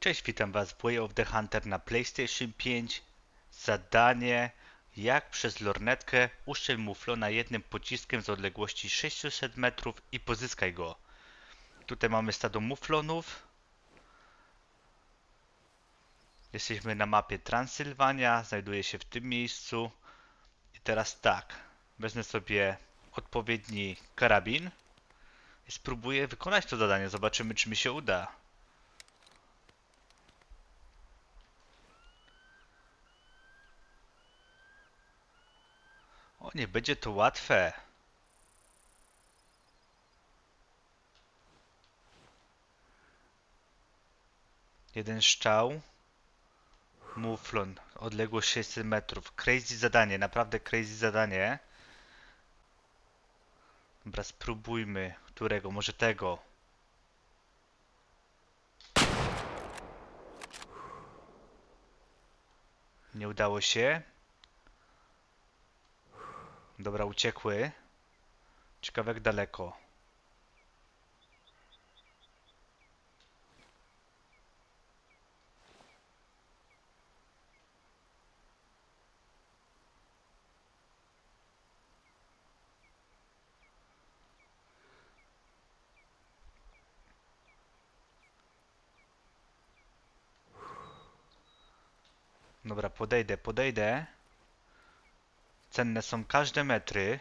Cześć, witam Was w Way of the Hunter na PlayStation 5. Zadanie jak przez lornetkę uszczel muflona jednym pociskiem z odległości 600 metrów i pozyskaj go. Tutaj mamy stado muflonów. Jesteśmy na mapie Transylwania, znajduje się w tym miejscu. I teraz tak, wezmę sobie odpowiedni karabin i spróbuję wykonać to zadanie. Zobaczymy, czy mi się uda. O, nie będzie to łatwe. Jeden strzał. Muflon. Odległość 600 metrów. Crazy zadanie, naprawdę crazy zadanie. Dobra, spróbujmy. Którego? Może tego. Nie udało się. Dobra, uciekły. Ciekawe jak daleko. Dobra, podejdę, podejdę. Cenne są każde metry.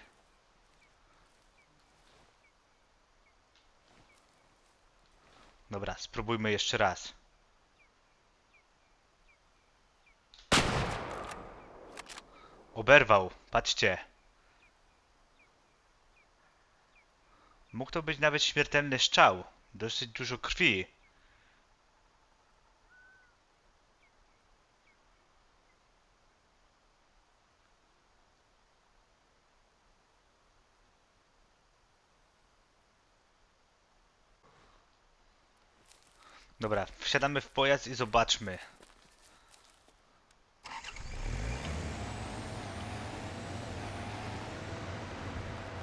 Dobra, spróbujmy jeszcze raz. Oberwał, patrzcie. Mógł to być nawet śmiertelny strzał. Dosyć dużo krwi. Dobra, wsiadamy w pojazd i zobaczmy.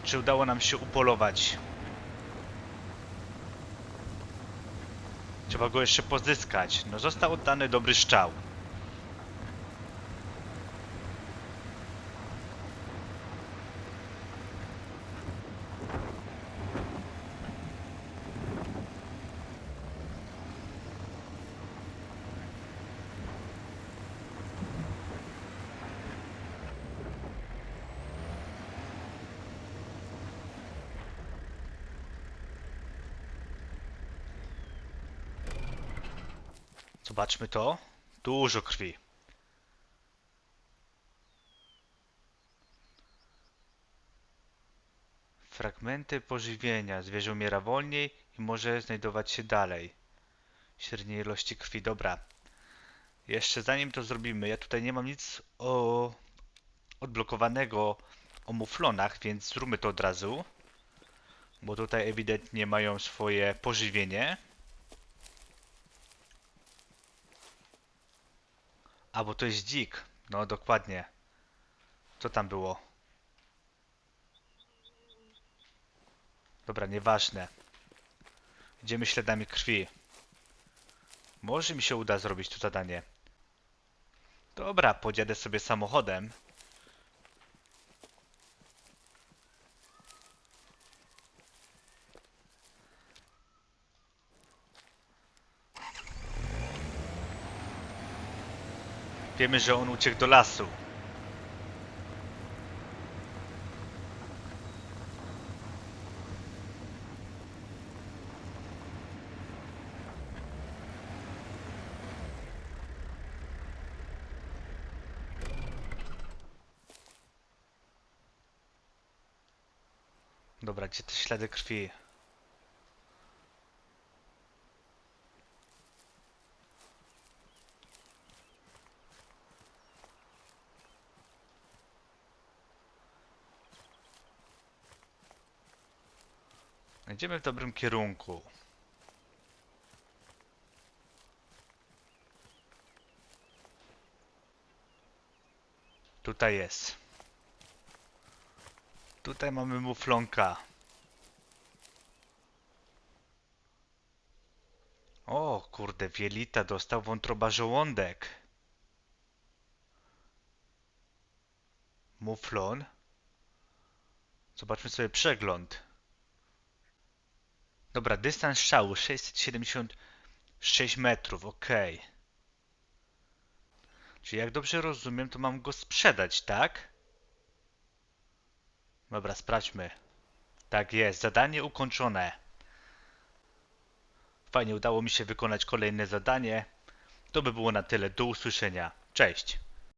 Czy udało nam się upolować? Trzeba go jeszcze pozyskać. No został oddany dobry strzał. Zobaczmy to. Dużo krwi. Fragmenty pożywienia. Zwierzę umiera wolniej i może znajdować się dalej. Średniej ilości krwi. Dobra. Jeszcze zanim to zrobimy, ja tutaj nie mam nic o odblokowanego o muflonach, więc zróbmy to od razu. Bo tutaj ewidentnie mają swoje pożywienie. A, bo to jest dzik. No, dokładnie. Co tam było? Dobra, nieważne. Idziemy śladami krwi. Może mi się uda zrobić to zadanie. Dobra, podziadę sobie samochodem. Wiemy, że on uciekł do lasu. Dobra, gdzie te ślady krwi? Idziemy w dobrym kierunku. Tutaj jest. Tutaj mamy muflonka. O, kurde, Wielita dostał wątroba żołądek. Muflon. Zobaczmy sobie przegląd. Dobra, dystans strzału 676 metrów, ok. Czyli jak dobrze rozumiem, to mam go sprzedać, tak? Dobra, sprawdźmy. Tak jest, zadanie ukończone. Fajnie udało mi się wykonać kolejne zadanie. To by było na tyle. Do usłyszenia. Cześć.